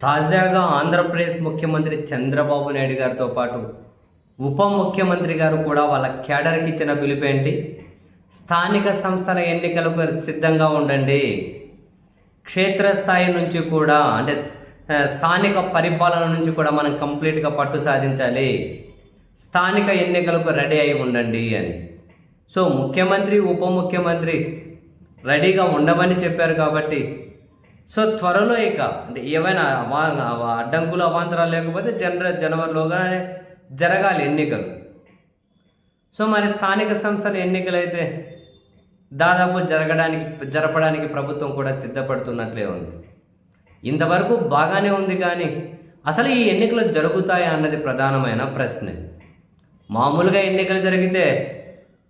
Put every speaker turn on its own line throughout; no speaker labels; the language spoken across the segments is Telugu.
తాజాగా ఆంధ్రప్రదేశ్ ముఖ్యమంత్రి చంద్రబాబు నాయుడు గారితో పాటు ఉప ముఖ్యమంత్రి గారు కూడా వాళ్ళ క్యాడర్కి ఇచ్చిన పిలుపేంటి స్థానిక సంస్థల ఎన్నికలకు సిద్ధంగా ఉండండి. క్షేత్రస్థాయి నుంచి కూడా అంటే స్థానిక పరిపాలన నుంచి కూడా మనం కంప్లీట్గా పట్టు సాధించాలి. స్థానిక ఎన్నికలకు రెడీ అయి ఉండండి అని. సో ముఖ్యమంత్రి ఉప ముఖ్యమంత్రి రెడీగా ఉండమని చెప్పారు కాబట్టి సో త్వరలో ఇక అంటే ఏవైనా అడ్డంకులు అవాంతరాలు లేకపోతే జనర జనవరిలోగానే జరగాలి ఎన్నికలు. సో మరి స్థానిక సంస్థల ఎన్నికలు అయితే దాదాపు జరగడానికి జరపడానికి ప్రభుత్వం కూడా సిద్ధపడుతున్నట్లే ఉంది. ఇంతవరకు బాగానే ఉంది కానీ అసలు ఈ ఎన్నికలు జరుగుతాయా అన్నది ప్రధానమైన ప్రశ్న. మామూలుగా ఎన్నికలు జరిగితే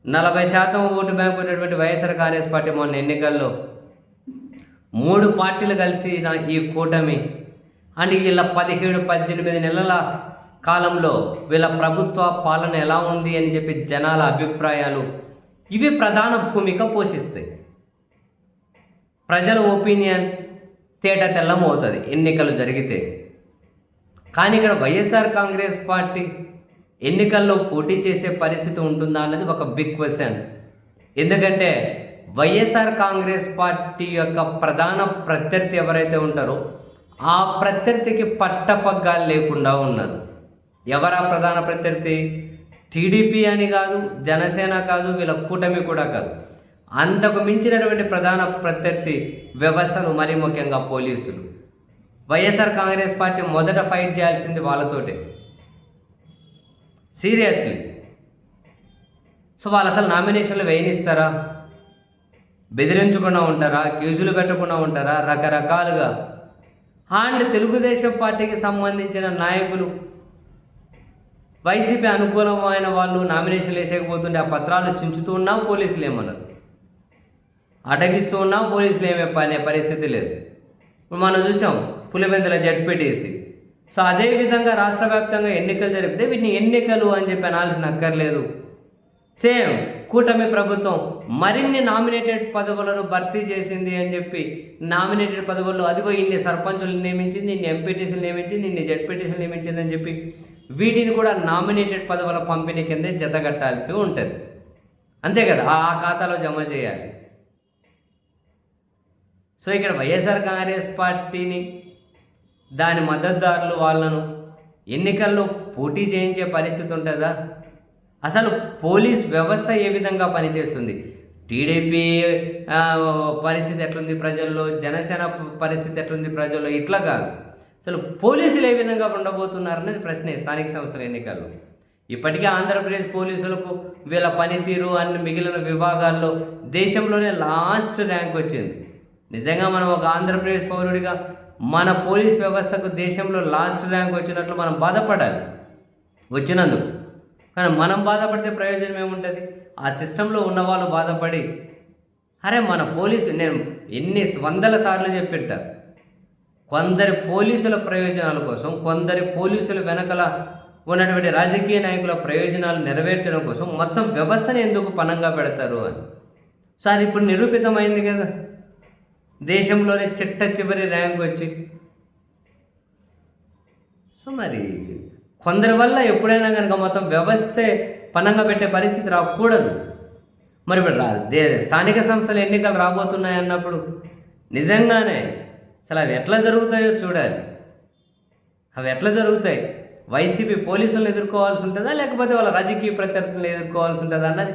నలభై శాతం ఓటు బ్యాంకు ఉన్నటువంటి వైఎస్ఆర్ కాంగ్రెస్ పార్టీ మొన్న ఎన్నికల్లో మూడు పార్టీలు కలిసి నా- ఈ కూటమి. అండ్ వీళ్ళ పదిహేడు పద్దెనిమిది నెలల కాలంలో వీళ్ళ ప్రభుత్వ పాలన ఎలా ఉంది అని చెప్పి జనాల అభిప్రాయాలు ఇవి ప్రధాన భూమిక పోషిస్తాయి. ప్రజల ఒపీనియన్ తేట తెల్లమవుతుంది ఎన్నికలు జరిగితే. కానీ ఇక్కడ వైఎస్ఆర్ కాంగ్రెస్ పార్టీ ఎన్నికల్లో పోటీ చేసే పరిస్థితి ఉంటుందా అన్నది ఒక బిగ్ క్వశ్చన్ ఎందుకంటే వైఎస్ఆర్ కాంగ్రెస్ పార్టీ యొక్క ప్రధాన ప్రత్యర్థి ఎవరైతే ఉంటారో ఆ ప్రత్యర్థికి పట్టపగ్గాలు లేకుండా ఉన్నారు. ఎవరా ప్రధాన ప్రత్యర్థి? టీడీపీ అని కాదు జనసేన కాదు వీళ్ళ కూటమి కూడా కాదు. అంతకు మించినటువంటి ప్రధాన ప్రత్యర్థి వ్యవస్థను మరీ ముఖ్యంగా పోలీసులు. వైఎస్ఆర్ కాంగ్రెస్ పార్టీ మొదట ఫైట్ చేయాల్సింది వాళ్ళతోటే. సీరియస్లీ. సో వాళ్ళు అసలు నామినేషన్లు వేయనిస్తారా? బెదిరించకుండా ఉంటారా? కేసులు పెట్టకుండా ఉంటారా? రకరకాలుగా. అండ్ తెలుగుదేశం పార్టీకి సంబంధించిన నాయకులు వైసీపీ అనుకూలమైన వాళ్ళు నామినేషన్లు వేసేకపోతుంటే ఆ పత్రాలు చించుతూ ఉన్నా పోలీసులు ఏమన్నారు? అటగిస్తూ ఉన్నా పోలీసులు ఏమే పనే పరిస్థితి లేదు. ఇప్పుడు మనం చూసాం పులివెందుల జడ్పీటీసీ. సో అదే విధంగా రాష్ట్ర వ్యాప్తంగా ఎన్నికలు జరిపితే వీటిని ఎన్నికలు అని చెప్పి అనాల్సిన అక్కర్లేదు. సేమ్. కూటమి ప్రభుత్వం మరిన్ని నామినేటెడ్ పదవులను భర్తీ చేసింది అని చెప్పి నామినేటెడ్ పదవుల్లో అదిగో ఇన్ని సర్పంచులు నియమించింది ఇన్ని ఎంపీటీసీలు నియమించింది ఇన్ని జడ్పీటీసీలు నియమించింది అని చెప్పి వీటిని కూడా నామినేటెడ్ పదవుల పంపిణీ కిందే జతగట్టాల్సి ఉంటుంది. అంతే కదా? ఆ ఆ ఖాతాలో జమ చేయాలి. సో ఇక్కడ వైఎస్ఆర్ కాంగ్రెస్ పార్టీని దాని మద్దతుదారులు వాళ్ళను ఎన్నికల్లో పోటీ చేయించే పరిస్థితి ఉంటుందా? అసలు పోలీస్ వ్యవస్థ ఏ విధంగా పనిచేస్తుంది? టీడీపీ పరిస్థితి ఎట్లుంది ప్రజల్లో? జనసేన పరిస్థితి ఎట్లుంది ప్రజల్లో? ఇట్లా కాదు. అసలు పోలీసులు ఏ విధంగా ఉండబోతున్నారు అనేది ప్రశ్నే స్థానిక సంస్థల ఎన్నికల్లో. ఇప్పటికే ఆంధ్రప్రదేశ్ పోలీసులకు వీళ్ళ పనితీరు అన్ని మిగిలిన విభాగాల్లో దేశంలోనే లాస్ట్ ర్యాంక్ వచ్చింది. నిజంగా మనం ఒక ఆంధ్రప్రదేశ్ పౌరుడిగా మన పోలీస్ వ్యవస్థకు దేశంలో లాస్ట్ ర్యాంక్ వచ్చినట్లు మనం బాధపడాలి. వచ్చినందుకు. కానీ మనం బాధపడితే ప్రయోజనం ఏముంటుంది? ఆ సిస్టంలో ఉన్నవాళ్ళు బాధపడి అరే మన పోలీసు నేను ఎన్ని వందల సార్లు చెప్పిట్ట కొందరి పోలీసుల ప్రయోజనాల కోసం కొందరి పోలీసుల వెనకల ఉన్నటువంటి రాజకీయ నాయకుల ప్రయోజనాలు నెరవేర్చడం కోసం మొత్తం వ్యవస్థను ఎందుకు పనంగా పెడతారు అని. సో అది ఇప్పుడు నిరూపితమైంది కదా. దేశంలోనే చిట్ట చివరి ర్యాంక్ వచ్చి. సో మరి కొందరి వల్ల ఎప్పుడైనా కనుక మొత్తం వ్యవస్థే పనంగా పెట్టే పరిస్థితి రాకూడదు. మరి ఇప్పుడు రా స్థానిక సంస్థల ఎన్నికలు రాబోతున్నాయి అన్నప్పుడు నిజంగానే అసలు అవి ఎట్లా జరుగుతాయో చూడాలి. అవి ఎట్లా జరుగుతాయి? వైసీపీ పోలీసులను ఎదుర్కోవాల్సి ఉంటుందా? లేకపోతే వాళ్ళ రాజకీయ ప్రత్యర్థులను ఎదుర్కోవాల్సి ఉంటుందా అన్నది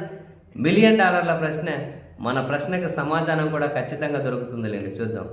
మిలియన్ డాలర్ల ప్రశ్న మన ప్రశ్నకు సమాధానం కూడా ఖచ్చితంగా దొరుకుతుందిలేండి. చూద్దాం.